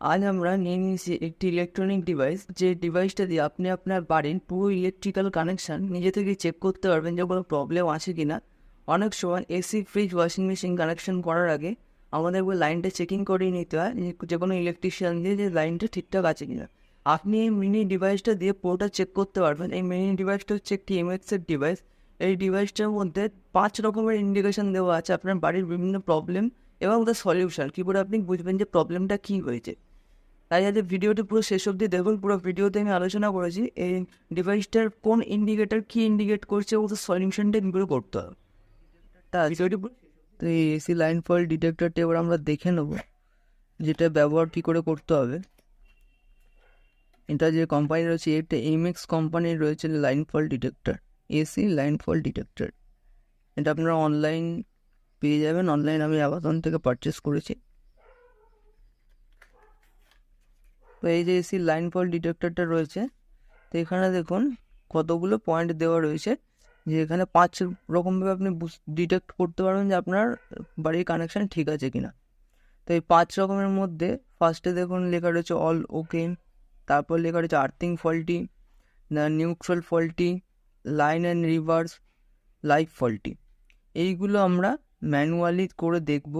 আজ আমরা নিয়ে নিয়েছি একটি ইলেকট্রনিক ডিভাইস যে ডিভাইসটা দিয়ে আপনি আপনার বাড়ির পুরো ইলেকট্রিক্যাল কানেকশান নিজে থেকে চেক করতে পারবেন যে কোনো প্রবলেম আছে কি না অনেক সময় AC fridge washing machine connection করার আগে আমাদের ওই লাইনটা চেকিং করেই নিতে হয়, যে- যে কোনো ইলেকট্রিশিয়ান দিয়ে যে লাইনটা ঠিকঠাক আছে কি না আপনি এই মিনি ডিভাইসটা দিয়ে পুরোটা চেক করতে পারবেন। এই মিনি ডিভাইসটা হচ্ছে একটি এমএক্সের ডিভাইস এই ডিভাইসটার মধ্যে পাঁচ রকমের ইন্ডিকেশন দেওয়া আছে আপনার বাড়ির বিভিন্ন প্রবলেম এবং তার সলিউশন কী করে আপনি বুঝবেন যে প্রবলেমটা কী হয়েছে? তাই আজ ভিডিওটি পুরো শেষ অবধি দেখুন। পুরো ভিডিওতে আমি আলোচনা করেছি এই ডিভাইসটার কোন ইন্ডিকেটার কী ইন্ডিকেট করছে ও সলিউশনটা করে করতে হবে। তা ভিডিওটি তো এই এসি লাইন ফল ডিটেক্টরটা এবার আমরা দেখে নেব যেটা ব্যবহার কী করে করতে হবে। এটা যে কোম্পানি রয়েছে এটা এমএক্স কোম্পানির রয়েছে line fault detector AC line fault detector এটা আপনারা অনলাইন পেয়ে যাবেন। অনলাইন আমি অ্যামাজন থেকে পারচেস করেছি। তো এই যে এসি লাইন ফল ডিটেক্টরটা রয়েছে, তো এখানে দেখুন কতগুলো পয়েন্ট দেওয়া রয়েছে, যে এখানে পাঁচ রকমভাবে আপনি ডিটেক্ট করতে পারবেন যে আপনার বাড়ির কানেকশান ঠিক আছে কিনা। তো এই পাঁচ রকমের মধ্যে ফার্স্টে দেখুন লেখা রয়েছে অল ওকে তারপর লেখা রয়েছে earthing faulty neutral faulty line and reverse life faulty এইগুলো আমরা ম্যানুয়ালি করে দেখব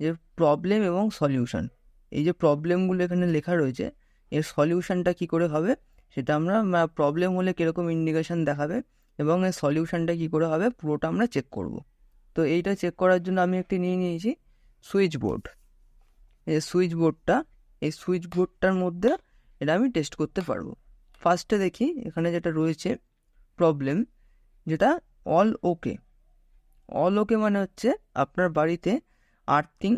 যে প্রবলেম এবং সলিউশন এই যে প্রবলেমগুলো এখানে লেখা রয়েছে, এর সলিউশনটা কী করে হবে? সেটা আমরা প্রবলেম হলে কীরকম ইন্ডিকেশান দেখাবে এবং এর সলিউশনটা কী করে হবে পুরোটা আমরা চেক করব। তো এইটা চেক করার জন্য আমি একটি নিয়ে নিয়েছি সুইচ বোর্ড এই সুইচ বোর্ডটা এই সুইচ বোর্ডটার মধ্যে এটা আমি টেস্ট করতে পারব। ফার্স্টে দেখি এখানে যেটা রয়েছে প্রবলেম যেটা অল ওকে অল ওকে মানে হচ্ছে আপনার বাড়িতে আর্থিং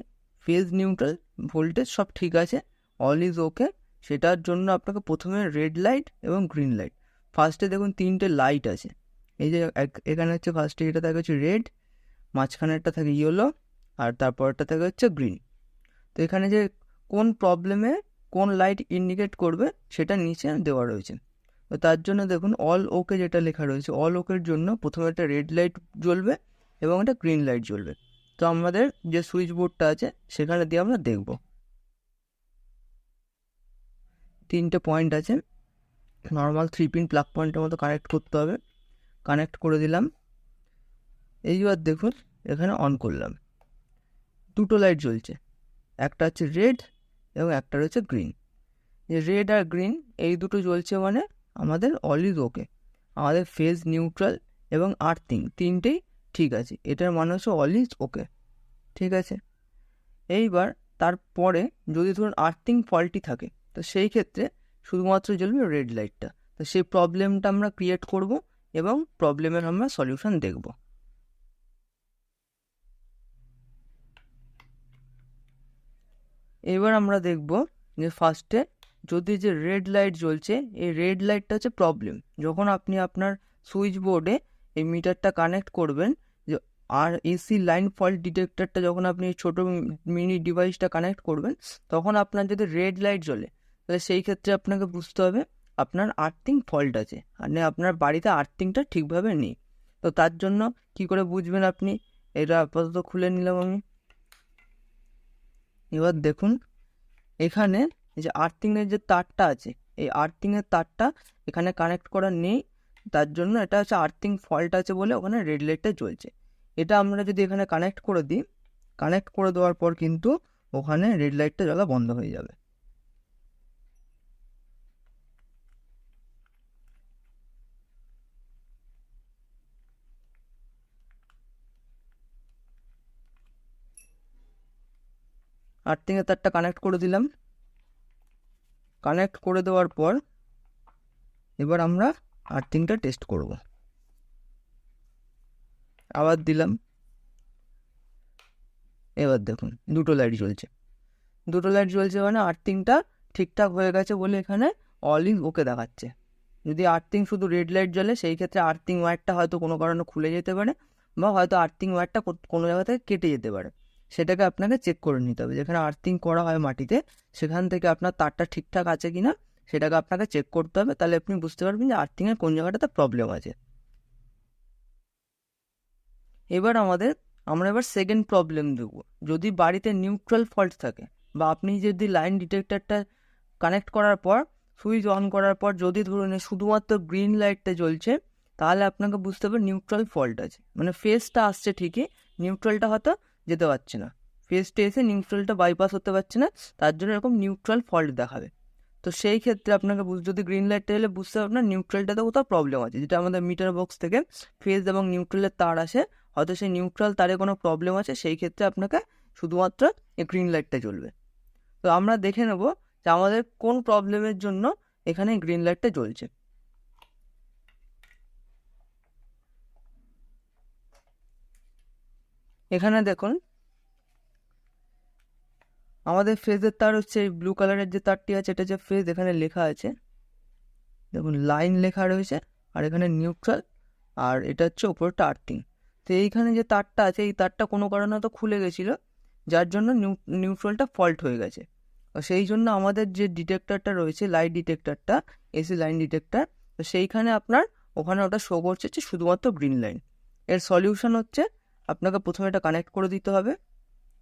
ফেজ নিউট্রাল ভোল্টেজ সব ঠিক আছে অল ইজ ওকে সেটার জন্য আপনাকে প্রথমে রেড লাইট এবং গ্রিন লাইট ফার্স্টে দেখুন তিনটে লাইট আছে। এই যে এখানে হচ্ছে ফার্স্টে এটা থাকে হচ্ছে রেড মাঝখানেরটা থাকে ইয়েলো আর তারপরটা থাকে হচ্ছে গ্রিন তো এখানে যে কোন প্রবলেমে কোন লাইট ইন্ডিকেট করবে, সেটা নিচে দেওয়া রয়েছে। তো তার জন্য দেখুন অল ওকে যেটা লেখা রয়েছে অল ওকের জন্য প্রথমে একটা রেড লাইট জ্বলবে এবং একটা গ্রিন লাইট জ্বলবে। তো আমাদের যে সুইচ বোর্ডটা আছে, সেখানে দিয়ে আমরা দেখব। তিনটে পয়েন্ট আছে। নর্মাল থ্রি পিন প্লাগ পয়েন্টের মতো কানেক্ট করতে হবে। কানেক্ট করে দিলাম। এইবার দেখুন, এখানে অন করলাম। দুটো লাইট জ্বলছে। একটা হচ্ছে রেড এবং একটা রয়েছে গ্রিন যে রেড আর গ্রিন এই দুটো জ্বলছে মানে আমাদের অল ইজ ওকে আমাদের ফেজ নিউট্রাল এবং আর্থিং তিনটেই ঠিক আছে, এটার মানে হচ্ছে অল ইজ ওকে ঠিক আছে? এইবার তারপরে যদি ধরুন আর্থিং ফল্টি থাকে, তো সেই ক্ষেত্রে শুধুমাত্র জ্বলবে রেড লাইটটা তো সেই প্রবলেমটা আমরা ক্রিয়েট করব এবং প্রবলেমের আমরা সলিউশন দেখব। এবার আমরা দেখব যে ফার্স্টে যদি যে রেড লাইট জ্বলছে, এই রেড লাইটটা হচ্ছে প্রবলেম যখন আপনি আপনার সুইচ বোর্ডে এই মিটারটা কানেক্ট করবেন আর এসি লাইন ফল্ট ডিটেক্টরটা যখন আপনি ছোটো মিনি ডিভাইসটা কানেক্ট করবেন, তখন আপনার যদি রেড লাইট জ্বলে, তাহলে সেই ক্ষেত্রে আপনাকে বুঝতে হবে আপনার আর্থিং ফল্ট আছে। মানে আপনার বাড়িতে আর্থিংটা ঠিকভাবে নেই। তো তার জন্য কি করে বুঝবেন আপনি? এটা আপাতত খুলে নিলাম আমি। এবার দেখুন, এখানে যে আর্থিংয়ের যে তারটা আছে, এই আর্থিংয়ের তারটা এখানে কানেক্ট করা নেই। তার জন্য এটা হচ্ছে আর্থিং ফল্ট আছে বলে ওখানে রেড লাইটটা জ্বলছে। এটা আমরা যদি এখানে কানেক্ট করে দিই কানেক্ট করে দেওয়ার পর কিন্তু ওখানে রেড লাইটটা জ্বলা বন্ধ হয়ে যাবে। আর্থিংয়ের তারটা কানেক্ট করে দিলাম। কানেক্ট করে দেওয়ার পর এবার আমরা আর্থিংটা টেস্ট করব। আবার দিলাম। এবার দেখুন, দুটো লাইট জ্বলছে। দুটো লাইট জ্বলছে মানে আর্থিংটা ঠিকঠাক হয়ে গেছে বলে এখানে অল ওকে দেখাচ্ছে। যদি আর্থিং শুধু রেড লাইট জ্বলে, সেই ক্ষেত্রে আর্থিং ওয়্যারটা হয়তো কোনো কারণে খুলে যেতে পারে বা হয়তো আর্থিং ওয়্যারটা কোনো জায়গা থেকে কেটে যেতে পারে। সেটাকে আপনাকে চেক করে নিতে হবে। যেখানে আর্থিং করা হয় মাটিতে, সেখান থেকে আপনার তারটা ঠিকঠাক আছে কি না সেটাকে আপনাকে চেক করতে হবে। তাহলে আপনি বুঝতে পারবেন যে আর্থিংয়ের কোন জায়গাটাতে প্রবলেম আছে। এবার আমাদের, আমরা এবার সেকেন্ড প্রবলেম দেখব। যদি বাড়িতে নিউট্রাল ফল্ট থাকে বা আপনি যদি লাইন ডিটেক্টরটা কানেক্ট করার পর সুইচ অন করার পর যদি ধরুন শুধুমাত্র গ্রিন লাইটটা জ্বলছে, তাহলে আপনাকে বুঝতে হবে নিউট্রাল ফল্ট আছে। মানে ফেসটা আসছে ঠিকই নিউট্রালটা হয়তো যেতে পারছে না। ফেসটা এসে নিউট্রালটা বাইপাস হতে পারছে না, তার জন্য এরকম নিউট্রাল ফল্ট দেখাবে। তো সেই ক্ষেত্রে আপনাকে যদি গ্রিন লাইটটা এলে বুঝতে হবে আপনার নিউট্রালটাতে কোথাও প্রবলেম আছে, যেটা আমাদের মিটার বক্স থেকে ফেস এবং নিউট্রালের তার আসে হয়তো সেই নিউট্রাল তারে কোনো প্রবলেম আছে, সেই ক্ষেত্রে আপনাকে শুধুমাত্র এই গ্রিন লাইটটা জ্বলবে। তো আমরা দেখে নেব যে আমাদের কোন প্রবলেমের জন্য এখানে গ্রিন লাইটটা জ্বলছে। এখানে দেখুন, আমাদের ফেজের তার হচ্ছে এই ব্লু কালারের যে তারটি আছে, এটা যে ফেজ এখানে লেখা আছে, দেখুন লাইন লেখা রয়েছে, আর এখানে নিউট্রাল আর এটা হচ্ছে ওপরটা আর্থিং তো এইখানে যে তারটা আছে, এই তারটা কোনো কারণে তো খুলে গেছিল, যার জন্য নিউ, নিউট্রালটা ফল্ট হয়ে গেছে। সেই জন্য আমাদের যে ডিটেক্টরটা রয়েছে, লাইট ডিটেক্টরটা, এসি লাইন ডিটেক্টর, তো সেইখানে আপনার ওখানে ওটা শো করছে হচ্ছে শুধুমাত্র গ্রিন লাইন এর সলিউশন হচ্ছে, আপনাকে প্রথমে এটা কানেক্ট করে দিতে হবে।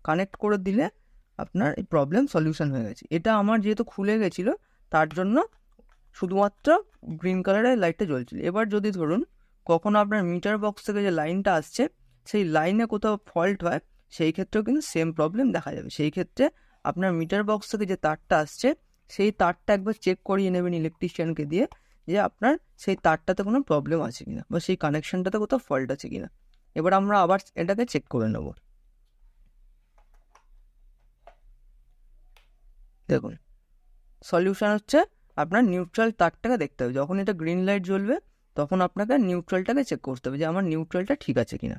কানেক্ট করে দিলে আপনার এই প্রবলেম সলিউশন হয়ে গেছে। এটা আমার যেহেতু খুলে গেছিল, তার জন্য শুধুমাত্র গ্রিন কালারের লাইটটা জ্বলছিল। এবার যদি ধরুন কখনো আপনার মিটার বক্স থেকে যে লাইনটা আসছে, সেই লাইনে কোথাও ফল্ট হয়, সেই ক্ষেত্রেও কিন্তু সেম প্রবলেম দেখা যাবে। সেই ক্ষেত্রে আপনার মিটার বক্স থেকে যে তারটা আসছে, সেই তারটা একবার চেক করিয়ে নেবেন ইলেকট্রিশিয়ানকে দিয়ে যে আপনার সেই তারটাতে কোনো প্রবলেম আছে কিনা বা সেই কানেকশনটাতে কোথাও ফল্ট আছে কিনা। এবার আমরা আবার এটাকে চেক করে নেব। দেখুন সলিউশন হচ্ছে আপনার নিউট্রাল তারটাকে দেখতে হবে। যখন এটা গ্রিন লাইট জ্বলবে তখন আপনাকে নিউট্রালটাকে চেক করতে হবে যে আমার নিউট্রালটা ঠিক আছে কিনা।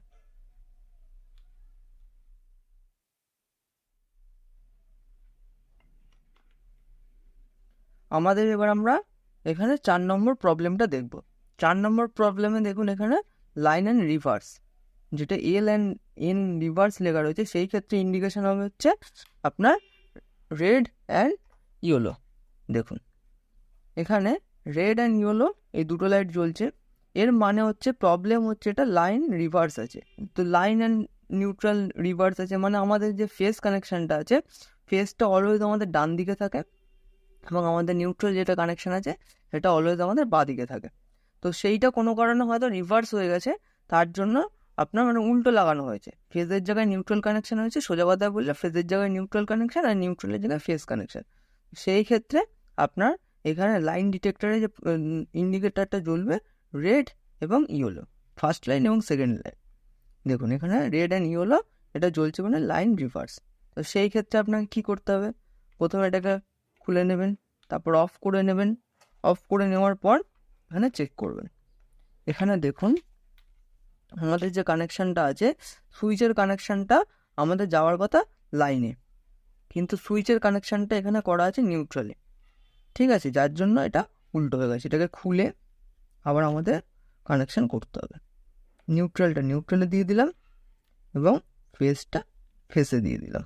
আমাদের এবার আমরা এখানে চার নম্বর প্রবলেমটা দেখব। চার নম্বর প্রবলেমে দেখুন এখানে লাইন অ্যান্ড রিভার্স যেটা এল অ্যান্ড এন রিভার্স লেখা রয়েছে, সেই ক্ষেত্রে ইন্ডিকেশন হবে হচ্ছে আপনার রেড অ্যান্ড ইয়েলো দেখুন, এখানে রেড অ্যান্ড ইয়েলো, এই দুটো লাইট জ্বলছে। এর মানে হচ্ছে প্রবলেম হচ্ছে এটা লাইন রিভার্স আছে। তো লাইন অ্যান্ড নিউট্রাল রিভার্স আছে মানে আমাদের যে ফেস কানেকশানটা আছে, ফেসটা অলওয়েজ আমাদের ডান দিকে থাকে এবং আমাদের নিউট্রাল যেটা কানেকশান আছে, সেটা অলওয়েজ আমাদের বাঁ দিকে থাকে। তো সেইটা কোনো কারণে হয়তো রিভার্স হয়ে গেছে, তার জন্য আপনার মানে উল্টো লাগানো হয়েছে। ফেজের জায়গায় নিউট্রাল কানেকশন হয়েছে, সোজা কথা বললে ফেজের জায়গায় নিউট্রাল কানেকশান আর নিউট্রালের জায়গায় ফেস কানেকশন। সেই ক্ষেত্রে আপনার এখানে লাইন ডিটেক্টরে যে ইন্ডিকেটারটা জ্বলবে রেড এবং ইয়েলো ফার্স্ট লাইন এবং সেকেন্ড লাইন দেখুন, এখানে রেড অ্যান্ড ইয়েলো এটা জ্বলছে মানে লাইন রিভার্স তো সেই ক্ষেত্রে আপনাকে কী করতে হবে? প্রথমে এটাকে খুলে নেবেন, তারপর অফ করে নেবেন অফ করে নেওয়ার পর এখানে চেক করবেন। এখানে দেখুন, আমাদের যে কানেকশানটা আছে সুইচের কানেকশানটা আমাদের যাওয়ার কথা লাইনে কিন্তু সুইচের কানেকশানটা এখানে করা আছে নিউট্রালে ঠিক আছে, যার জন্য এটা উল্টো হয়ে গেছে। এটাকে খুলে আবার আমাদের কানেকশান করতে হবে। নিউট্রালটা নিউট্রালে দিয়ে দিলাম এবং ফেসটা ফেসে দিয়ে দিলাম।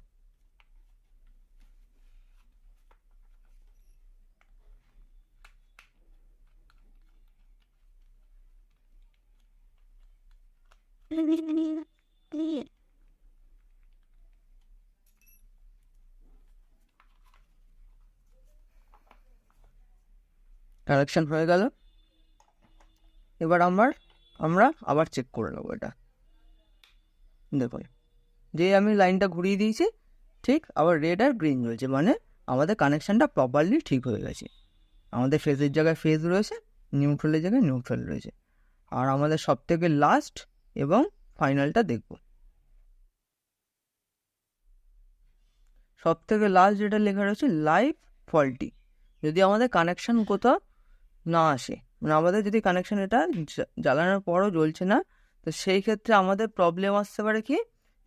কানেকশান হয়ে গেল। এবার আমার, আমরা আবার চেক করে নেব এটা। দেখুন, যে আমি লাইনটা ঘুরিয়ে দিয়েছি, ঠিক আবার রেড আর গ্রিন জ্বলছে মানে আমাদের কানেকশানটা প্রপারলি ঠিক হয়ে গেছে। আমাদের ফেজের জায়গায় ফেজ রয়েছে নিউট্রালের জায়গায় নিউট্রাল রয়েছে। আর আমাদের সব থেকে লাস্ট এবং ফাইনালটা দেখব। সব থেকে লাস্ট যেটা লেখা রয়েছে লাইভ ফল্টি যদি আমাদের কানেকশান কোথাও না আসে। মানে আমাদের যদি কানেকশান এটা জ্বালানোর পরও জ্বলছে না, তো সেই ক্ষেত্রে আমাদের প্রবলেম আসতে পারে কি?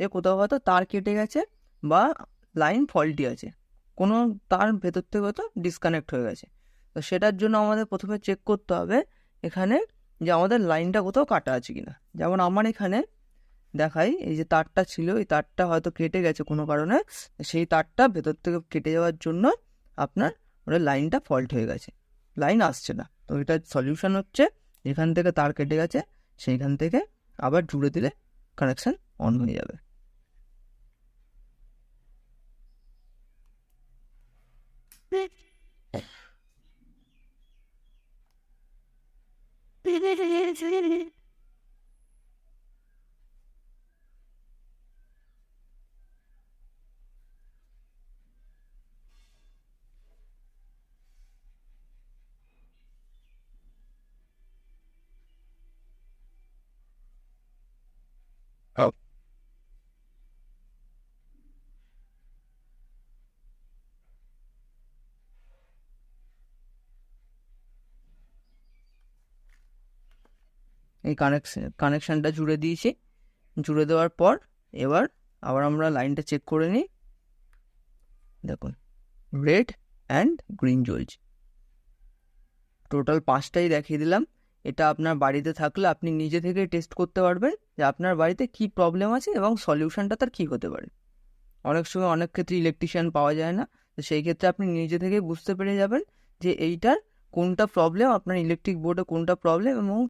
যে কোথাও হয়তো তার কেটে গেছে বা লাইন ফল্টি আছে। কোনো তার ভেতর থেকে হয়তো ডিসকানেক্ট হয়ে গেছে। তো সেটার জন্য আমাদের প্রথমে চেক করতে হবে এখানে যে আমাদের লাইনটা কোথাও কাটা আছে কিনা। যেমন আমার এখানে দেখাই, এই যে তারটা ছিল, এই তারটা হয়তো কেটে গেছে কোনো কারণে, সেই তারটা ভেতর থেকে কেটে যাওয়ার জন্য আপনার ওটা লাইনটা ফল্ট হয়ে গেছে। লাইন আসছে না। তো এটা সলিউশন হচ্ছে, যেখান থেকে তার কেটে গেছে, সেইখান থেকে আবার জুড়ে দিলে কানেকশান অন হয়ে যাবে। এই কানেকশন কানেকশানটা জুড়ে দিয়েছি। জুড়ে দেওয়ার পর এবার আবার আমরা লাইনটা চেক করে নিই। দেখুন রেড অ্যান্ড গ্রিন জ্বলছে টোটাল পাঁচটাই দেখিয়ে দিলাম। এটা আপনার বাড়িতে থাকলে আপনি নিজে থেকে টেস্ট করতে পারবেন যে আপনার বাড়িতে কি প্রবলেম আছে এবং সলিউশনটা তার কী হতে পারে। অনেক সময় অনেক ক্ষেত্রে ইলেকট্রিশিয়ান পাওয়া যায় না। তো সেই ক্ষেত্রে আপনি নিজে থেকে বুঝতে পেরে যাবেন যে এইটার কোনটা প্রবলেম আপনার ইলেকট্রিক বোর্ডে কোনটা প্রবলেম এবং